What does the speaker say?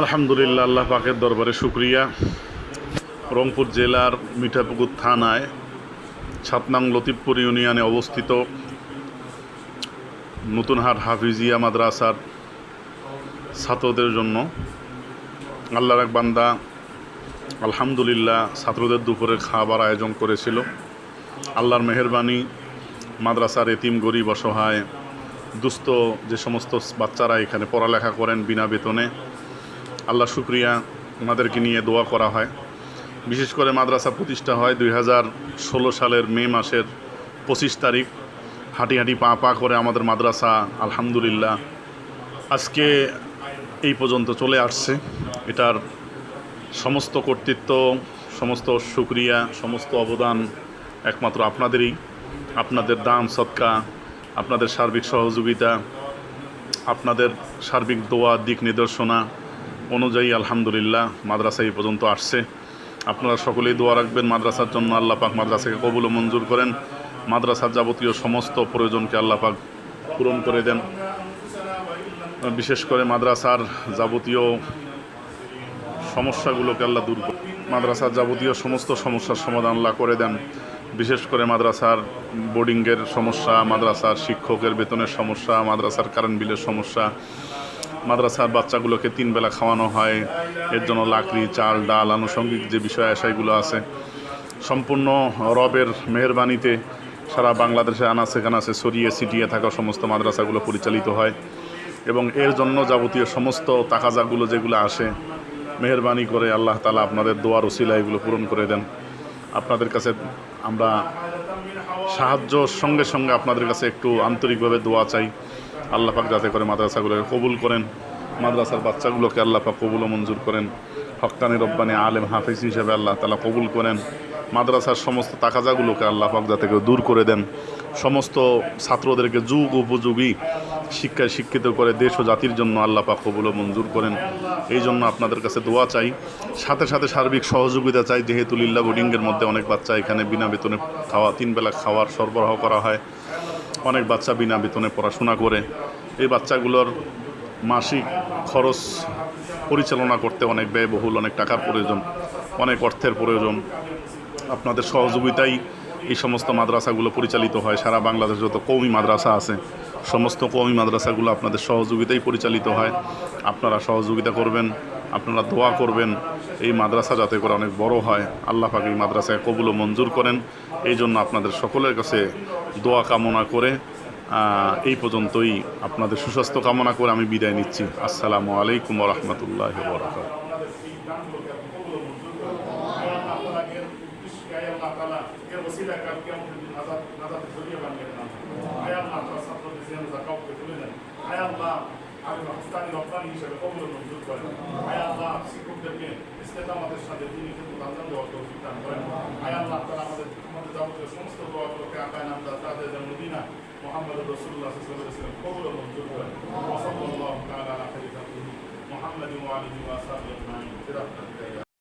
আলহামদুলিল্লাহ, আল্লাহ পাকের দরবারে শুক্রিয়া। রংপুর জেলার মিঠাপুকুর থানায় ছাতনাং লতিফপুর ইউনিয়নে অবস্থিত নতুনহাট হাফিজিয়া মাদ্রাসার ছাত্রদের জন্য আল্লাহর এক বান্দা আলহামদুলিল্লাহ ছাত্রদের দুপুরের খাবার আয়োজন করেছিল। আল্লাহর মেহরবানি মাদ্রাসার এতিম গরিব অসহায় দুস্থ যে সমস্ত বাচ্চারা এখানে পড়ালেখা করেন বিনা বেতনে, আল্লাহ শুক্রিয়া ওনাদেরকে নিয়ে দোয়া করা হয়। বিশেষ করে মাদ্রাসা প্রতিষ্ঠা হয় দুই হাজার ষোলো সালের মে মাসের পঁচিশ তারিখ। হাঁটি হাঁটি পা পা করে আমাদের মাদ্রাসা, আলহামদুলিল্লাহ। আজকে এই পর্যন্ত চলে আসছে। এটার সমস্ত কর্তৃত্ব, সমস্ত সুক্রিয়া সমস্ত অবদান একমাত্র আপনাদেরই। আপনাদের দান সৎকা আপনাদের সার্বিক সহযোগিতা, আপনাদের সার্বিক দোয়া, দিক নির্দেশনা অনুযায়ী আলহামদুলিল্লাহ মাদ্রাসা এই পর্যন্ত আসছে। আপনারা সকলেই দোয়া রাখবেন, মাদ্রাসার জন্য আল্লাহ পাক মাদ্রাসাকে কবুল মঞ্জুর করেন। মাদ্রাসার যাবতীয় সমস্ত প্রয়োজনকে আল্লাহ পাক পূরণ করে দেন। বিশেষ করে মাদ্রাসার যাবতীয় সমস্যাগুলোকে আল্লাহ দূর মাদ্রাসার যাবতীয় সমস্ত সমস্যার সমাধান আল্লাহ করে দেন। বিশেষ করে মাদ্রাসার বোর্ডিংয়ের সমস্যা, মাদ্রাসার শিক্ষকের বেতনের সমস্যা, মাদ্রাসার কারেন্ট বিলের সমস্যা, মাদ্রাসার বাচ্চাগুলোকে তিন বেলা খাওয়ানো হয়, এর জন্য লাকড়ি, চাল, ডাল, আনুষঙ্গিক যে বিষয় আশাইগুলো আছে, সম্পূর্ণ রবের মেহরবানিতে সারা বাংলাদেশে আনাচে কানাচে ছড়িয়ে ছিটিয়ে থাকা সমস্ত মাদ্রাসাগুলো পরিচালিত হয় এবং এর জন্য যাবতীয় সমস্ত তাকাজাগুলো যেগুলো আসে, মেহরবানি করে আল্লাহ তালা আপনাদের দোয়ার ওসিলা এগুলো পূরণ করে দেন। আপনাদের কাছে আমরা সাহায্য সঙ্গে সঙ্গে আপনাদের কাছে একটু আন্তরিকভাবে দোয়া চাই। আল্লাহ পাক যাতে করে মাদ্রাসাগুলোকে কবুল করেন, মাদ্রাসার বাচ্চাগুলোকে আল্লাহ পাক কবুল মঞ্জুর করেন। হকানি রব্বানি আলেম হাফিজ হিসেবে আল্লাহ তালা কবুল করেন। মাদ্রাসার সমস্ত তাকাজাগুলোকে আল্লাহ পাক যাতে দূর করে দেন। সমস্ত ছাত্রদেরকে যুগ উপযোগী শিক্ষায় শিক্ষিত করে দেশ ও জাতির জন্য আল্লাহ পাক কবুল মঞ্জুর করেন। এই জন্য আপনাদের কাছে দোয়া চাই। সাথে সাথে সার্বিক সহযোগিতা চাই। যেহেতু লিল্লা বোর্ডিংয়ের মধ্যে অনেক বাচ্চা এখানে বিনা বেতনে খাওয়া, তিন বেলা খাওয়ার সরবরাহ করা হয়। অনেক বাচ্চা বিনা বেতনে পড়াশোনা করে। এই বাচ্চাগুলোর মাসিক খরচ পরিচালনা করতে অনেক ব্যয়বহুল, অনেক টাকার প্রয়োজন, অনেক অর্থের প্রয়োজন। আপনাদের সহযোগিতাই এই সমস্ত মাদ্রাসাগুলো পরিচালিত হয়। সারা বাংলাদেশ যত কৌমি মাদ্রাসা আছে, সমস্ত কৌমি মাদ্রাসাগুলো আপনাদের সহযোগিতাই পরিচালিত হয়। আপনারা সহযোগিতা করবেন, আপনারা দোয়া করবেন, এই মাদ্রাসা যাতে করে অনেক বড় হয়। আল্লাহ পাক এই মাদ্রাসায় কবুল ও মঞ্জুর করেন। এই জন্য আপনাদের সকলের কাছে দোয়া কামনা করে এই পর্যন্তই আপনাদের সুস্বাস্থ্য কামনা করে আমি বিদায় নিচ্ছি। আসসালামু আলাইকুম রহমতুল্লাহ বরকাত হিসেবে কবুল মঞ্জুর করেন আয় আল্লাহ শিক্ষকদেরকে ইস্তেকামতের সাথে তিনি কিন্তু দান দেওয়ার তৌফিক দান করেন আয় আল্লাহ তারা আমাদের আমাদের যাবতীয় সমস্ত দোয়াগুলোকে আকায় নাম তাদের যেন মদিনা মোহাম্মদ রসুল্লাহ সাল্লাম কবুল মঞ্জুর করেন ওসল্লাহ তাআলা আলা খাইরি মুহাম্মাদিন ওয়া আলিহি ওয়া সাহবিহি আজমাইন